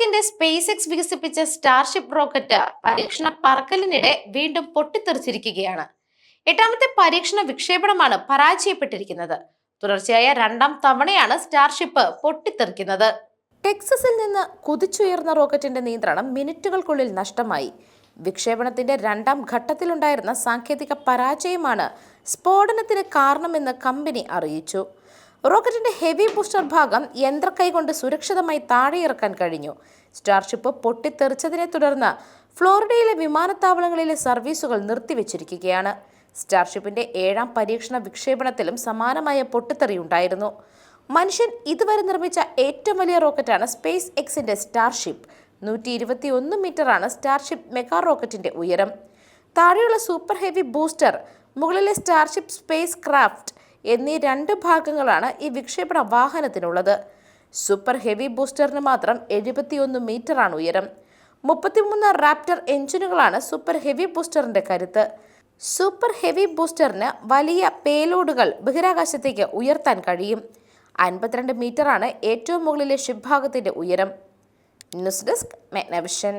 മസ്കിന്റെ space X വികസിപ്പിച്ച Starship rocket പരീക്ഷണ പറക്കലിനിടെ വീണ്ടും പൊട്ടിത്തെറിച്ചിരിക്കുകയാണ്. എട്ടാമത്തെ പരീക്ഷണ വിക്ഷേപണമാണ് പരാജയപ്പെട്ടിരിക്കുന്നത്. തുടർച്ചയായ രണ്ടാം തവണയാണ് സ്റ്റാർഷിപ്പ് പൊട്ടിത്തെറിക്കുന്നത്. ടെക്സസിൽ നിന്ന് കുതിച്ചുയർന്ന റോക്കറ്റിന്റെ നിയന്ത്രണം മിനിറ്റുകൾക്കുള്ളിൽ നഷ്ടമായി. വിക്ഷേപണത്തിന്റെ രണ്ടാം ഘട്ടത്തിലുണ്ടായിരുന്ന സാങ്കേതിക പരാജയമാണ് സ്ഫോടനത്തിന് കാരണമെന്ന് കമ്പനി അറിയിച്ചു. റോക്കറ്റിന്റെ ഹെവി ബൂസ്റ്റർ ഭാഗം യന്ത്രക്കൈ കൊണ്ട് സുരക്ഷിതമായി താഴെയിറക്കാൻ കഴിഞ്ഞു. സ്റ്റാർഷിപ്പ് പൊട്ടിത്തെറിച്ചതിനെ തുടർന്ന് ഫ്ലോറിഡയിലെ വിമാനത്താവളങ്ങളിലെ സർവീസുകൾ നിർത്തിവെച്ചിരിക്കുകയാണ്. സ്റ്റാർഷിപ്പിന്റെ ഏഴാം പരീക്ഷണ വിക്ഷേപണത്തിലും സമാനമായ പൊട്ടിത്തെറിയുണ്ടായിരുന്നു. മനുഷ്യൻ ഇതുവരെ നിർമ്മിച്ച ഏറ്റവും വലിയ റോക്കറ്റാണ് സ്പേസ് എക്സിന്റെ സ്റ്റാർഷിപ്പ്. നൂറ്റി ഇരുപത്തി ഒന്ന് മീറ്ററാണ് സ്റ്റാർഷിപ്പ് മെഗാ റോക്കറ്റിന്റെ ഉയരം. താഴെയുള്ള സൂപ്പർ ഹെവി ബൂസ്റ്റർ മുകളിലെ സ്റ്റാർഷിപ്പ് സ്പേസ് ക്രാഫ്റ്റ് എന്നീ രണ്ട് ഭാഗങ്ങളാണ് ഈ വിക്ഷേപണ വാഹനത്തിനുള്ളത്. സൂപ്പർ ഹെവി ബൂസ്റ്ററിന് മാത്രം എഴുപത്തിയൊന്ന് മീറ്ററാണ് ഉയരം. മുപ്പത്തിമൂന്ന് റാപ്റ്റർ എഞ്ചിനുകളാണ് സൂപ്പർ ഹെവി ബൂസ്റ്ററിന്റെ കരുത്ത്. സൂപ്പർ ഹെവി ബൂസ്റ്ററിന് വലിയ പേലോഡുകൾ ബഹിരാകാശത്തേക്ക് ഉയർത്താൻ കഴിയും. അൻപത്തിരണ്ട് മീറ്ററാണ് ഏറ്റവും മുകളിലെ ഷിപ്പ് ഭാഗത്തിന്റെ ഉയരം. News desk മെഗ്നവിഷൻ.